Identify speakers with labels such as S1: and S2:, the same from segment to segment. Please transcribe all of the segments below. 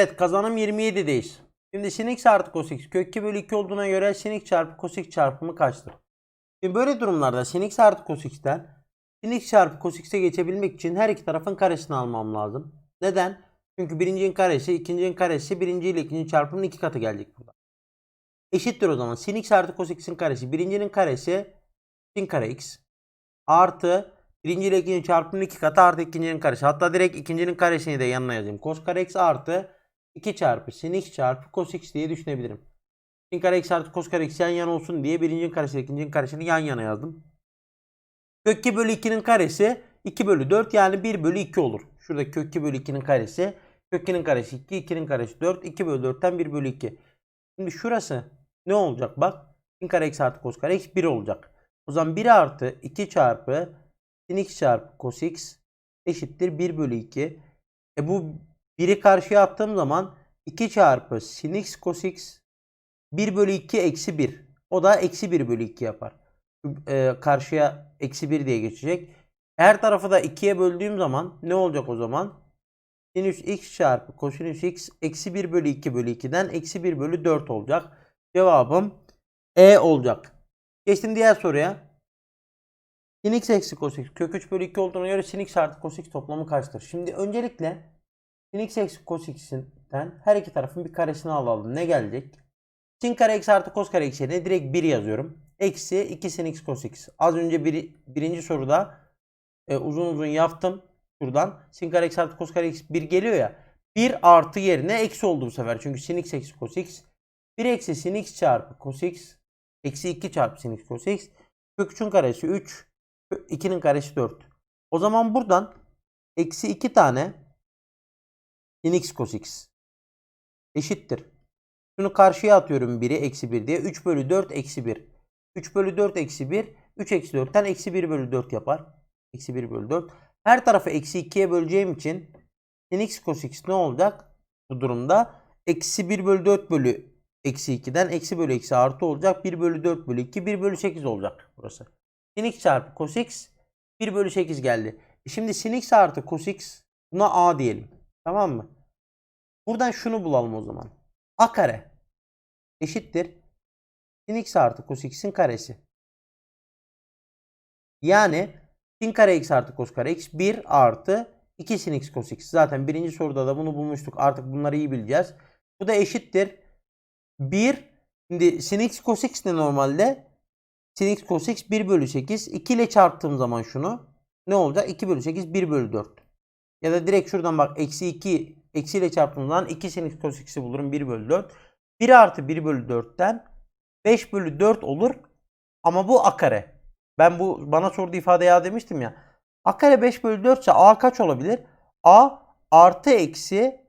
S1: Evet kazanım 27'deyiz. Şimdi sin x artı cos x kök 2 bölü 2 olduğuna göre sin x çarpı cos x çarpımı kaçtır? Şimdi böyle durumlarda sin x artı cos x'ten sin x çarpı cos x'e geçebilmek için her iki tarafın karesini almam lazım. Neden? Çünkü birincinin karesi, ikincinin karesi, birinci ile ikinci çarpımın iki katı gelecek burada. Eşittir o zaman. Sin x artı cos x'in karesi. Birincinin karesi sin kare x. Artı birinci ile ikinci çarpımın iki katı artı ikincinin karesi. Hatta direkt ikincinin karesini de yanına yazayım. Cos kare x artı 2 çarpı sin x çarpı cos x diye düşünebilirim. Sin kare x artı cos kare x yan yana olsun diye birincinin karesi ile ikincinin karesini yan yana yazdım. Kök 2 bölü 2'nin karesi 2 bölü 4 yani 1 bölü 2 olur. Şurada kök 2 bölü 2'nin karesi. Kök 2'nin karesi 2, 2'nin karesi 4. 2 bölü 4'ten 1 bölü 2. Şimdi şurası ne olacak bak. Sin kare x artı cos kare x 1 olacak. O zaman 1 artı 2 çarpı sin x çarpı cos x eşittir 1 bölü 2. E bu 1'i karşıya attığım zaman 2 çarpı sin x cos x 1 bölü 2 eksi 1. O da eksi 1 bölü 2 yapar. E, karşıya eksi 1 diye geçecek. Her tarafı da 2'ye böldüğüm zaman ne olacak o zaman? Sinüs x çarpı kosinüs x eksi 1 bölü 2 bölü 2'den eksi 1 bölü 4 olacak. Cevabım E olacak. Geçtim diğer soruya. Sin x eksi cos x kök 3 bölü 2 olduğuna göre sin x artı cos x toplamı kaçtır? Şimdi öncelikle sin x eksi cos x'inden her iki tarafın bir karesini alalım. Ne gelecek? Sin kare x artı cos kare x direkt 1 yazıyorum. Eksi 2 sin x cos x. Az önce bir, birinci soruda e, uzun uzun yaptım. Şuradan sin kare x artı cos kare x 1 geliyor ya. 1 artı yerine eksi oldu bu sefer. Çünkü sin x eksi cos x. 1 eksi sin x çarpı cos x. Eksi 2 çarpı sin x cos x. Kök 3'ün karesi 3. 2'nin karesi 4. O zaman buradan eksi 2 tane sin x cos x eşittir. Şunu karşıya atıyorum 1'i eksi 1 diye. 3 bölü 4 eksi 1. 3 bölü 4 eksi 1. 3 eksi 4'ten eksi 1 bölü 4 yapar. Eksi 1 bölü 4. Her tarafı eksi 2'ye böleceğim için sin x cos x ne olacak? Bu durumda eksi 1 bölü 4 bölü eksi 2'den eksi bölü eksi artı olacak. 1 bölü 4 bölü 2 1 bölü 8 olacak burası. Sin x çarpı cos x 1 bölü 8 geldi. E Şimdi sin x artı cos x buna a diyelim. Tamam mı? Buradan şunu bulalım o zaman. a kare eşittir sin x artı cos x'in karesi. Yani sin kare x artı cos kare x 1 artı 2 sin x cos x. Zaten birinci soruda da bunu bulmuştuk. Artık bunları iyi bileceğiz. Bu da eşittir. 1 şimdi sin x cos x ne normalde? Sin x cos x 1 bölü 8. 2 ile çarptığım zaman şunu ne olacak? 2 bölü 8 1 bölü 4. Ya da direkt şuradan bak eksi 2 eksi ile çarptığım zaman 2 sin x cos x'i bulurum 1 bölü 4. 1 artı 1 bölü 4'ten 5 bölü 4 olur. Ama bu a kare. Ben bu bana sorduğu ifade ya demiştim ya. A kare 5 bölü 4 ise a kaç olabilir? A artı eksi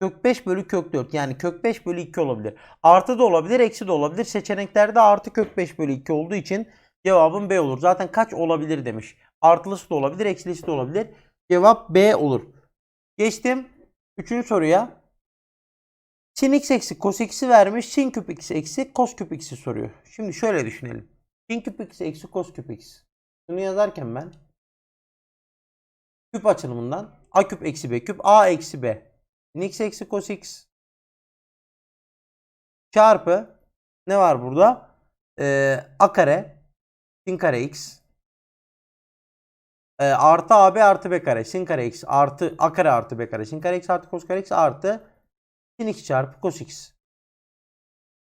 S1: kök 5 bölü kök 4. Yani kök 5 bölü 2 olabilir. Artı da olabilir eksi de olabilir. Seçeneklerde artı kök 5 bölü 2 olduğu için cevabım B olur. Zaten kaç olabilir demiş. Artılısı da olabilir eksilisi de olabilir. Cevap B olur. Geçtim. Üçüncü soruya. Sin x eksi cos x'i vermiş. Sin küp x eksi cos küp x'i soruyor. Şimdi şöyle düşünelim. Sin küp x eksi cos küp x. Bunu yazarken ben küp açılımından a küp eksi b küp a eksi b. Sin x eksi cos x çarpı ne var burada? Ee, a kare sin kare x e, artı ab artı b kare sin kare x artı a kare artı b kare sin kare x artı cos kare x artı sin x çarpı cos x.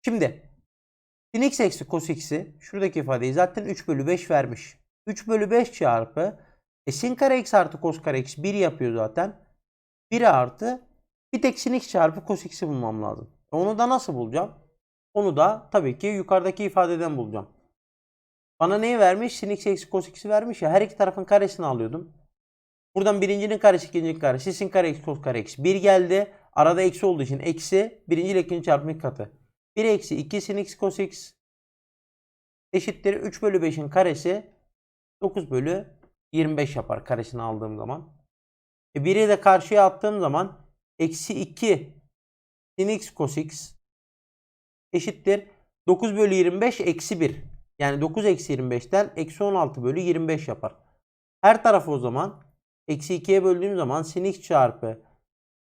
S1: Şimdi sin x eksi cos x'i şuradaki ifadeyi zaten 3 bölü 5 vermiş. 3 bölü 5 çarpı e, sin kare x artı cos kare x 1 yapıyor zaten. 1 artı bir tek sin x çarpı cos x'i bulmam lazım. E, onu da nasıl bulacağım? Onu da tabii ki yukarıdaki ifadeden bulacağım. Bana neyi vermiş? Sin x eksi cos x'i vermiş ya. Her iki tarafın karesini alıyordum. Buradan birincinin karesi, ikincinin karesi. Sin kare eksi cos kare eksi. 1 geldi. Arada eksi olduğu için eksi birinci ile ikinci çarpımı iki katı. 1 eksi 2 sin x cos x eşittir 3 bölü 5'in karesi 9 bölü 25 yapar karesini aldığım zaman. E 1'i de karşıya attığım zaman eksi 2 sin x cos x eşittir 9 bölü 25 eksi 1. Yani 9 eksi 25'ten eksi 16 bölü 25 yapar. Her tarafı o zaman eksi 2'ye böldüğüm zaman sin x çarpı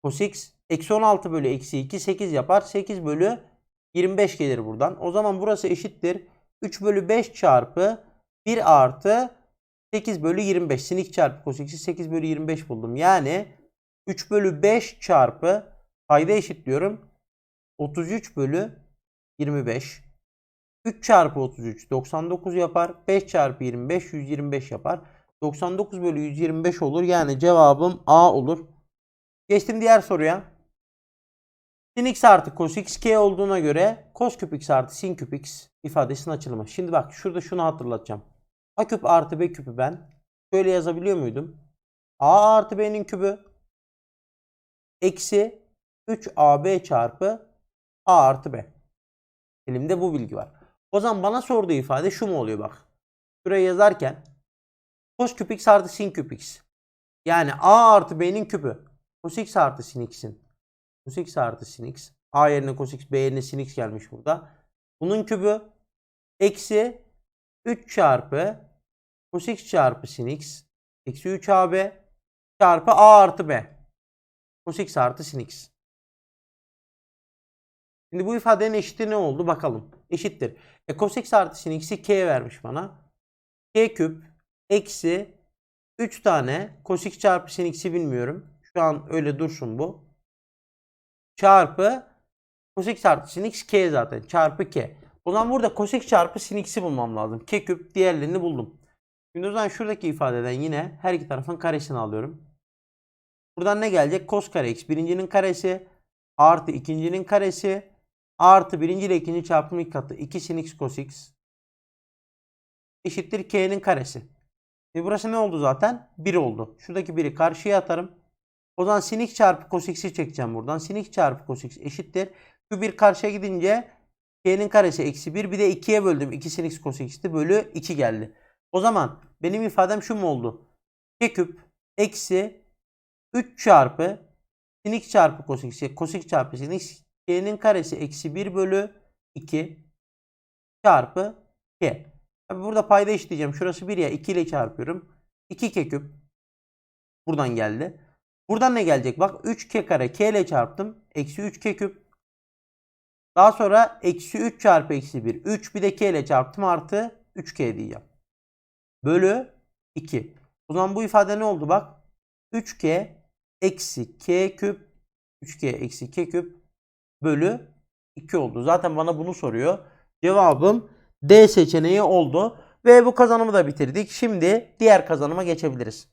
S1: cos x Eksi 16 bölü eksi 2 8 yapar. 8 bölü 25 gelir buradan. O zaman burası eşittir. 3 bölü 5 çarpı 1 artı 8 bölü 25. Sinik çarpı kosinüsü 8 bölü 25 buldum. Yani 3 bölü 5 çarpı payda eşitliyorum. 33 bölü 25. 3 çarpı 33 99 yapar. 5 çarpı 25 125 yapar. 99 bölü 125 olur. Yani cevabım A olur. Geçtim diğer soruya. Sin x artı cos x k olduğuna göre cos küp x artı sin küp x ifadesinin açılımı. Şimdi bak şurada şunu hatırlatacağım. A küp artı B küpü ben şöyle yazabiliyor muydum? A artı B'nin kübü eksi 3AB çarpı A artı B. Elimde bu bilgi var. O zaman bana sorduğu ifade şu mu oluyor bak. Şuraya yazarken cos küp artı sin küp. Yani A artı B'nin küpü. Cos x artı sin x'in. Cos x artı sin x. A yerine cos x, B yerine sin x gelmiş burada. Bunun kübü eksi 3 çarpı cos x çarpı sin x eksi 3ab çarpı a artı b. Cos x artı sin x. Şimdi bu ifadenin eşiti ne oldu bakalım. Eşittir. E cos x artı sin x'i k vermiş bana. k küp eksi 3 tane cos x çarpı sin x'i bilmiyorum. Şu an öyle dursun bu. Çarpı cos x artı sin x k zaten. Çarpı k. O zaman burada cos x çarpı sin x'i bulmam lazım. K küp diğerlerini buldum. Şimdi o zaman şuradaki ifadeden yine her iki tarafın karesini alıyorum. Buradan ne gelecek? Cos kare x birincinin karesi artı ikincinin karesi artı birinci ile ikinci çarpımı ilk katı 2 sin x cos x eşittir k'nin karesi. E burası ne oldu zaten? 1 oldu. Şuradaki 1'i karşıya atarım. O zaman sin x çarpı cos x'i çekeceğim buradan. Sin x çarpı cos x eşittir. Şu 1 karşıya gidince k'nin karesi eksi 1 bir de 2'ye böldüm. 2 sin x cos x'ti bölü 2 geldi. O zaman benim ifadem şu mu oldu? k küp eksi 3 çarpı sin x çarpı cos x. Cos x çarpı sin x. K'nin karesi eksi 1 bölü 2 çarpı k. Tabi burada payda eşitleyeceğim. Şurası 1 ya 2 ile çarpıyorum. 2 k küp. Buradan geldi. Buradan ne gelecek? Bak 3k kare k ile çarptım. Eksi 3k küp. Daha sonra eksi 3 çarpı eksi 1. 3 bir de k ile çarptım artı 3k diyeceğim. Bölü 2. O zaman bu ifade ne oldu bak? 3k eksi k küp 3k eksi k küp bölü 2 oldu. Zaten bana bunu soruyor. Cevabım D seçeneği oldu. Ve bu kazanımı da bitirdik. Şimdi diğer kazanıma geçebiliriz.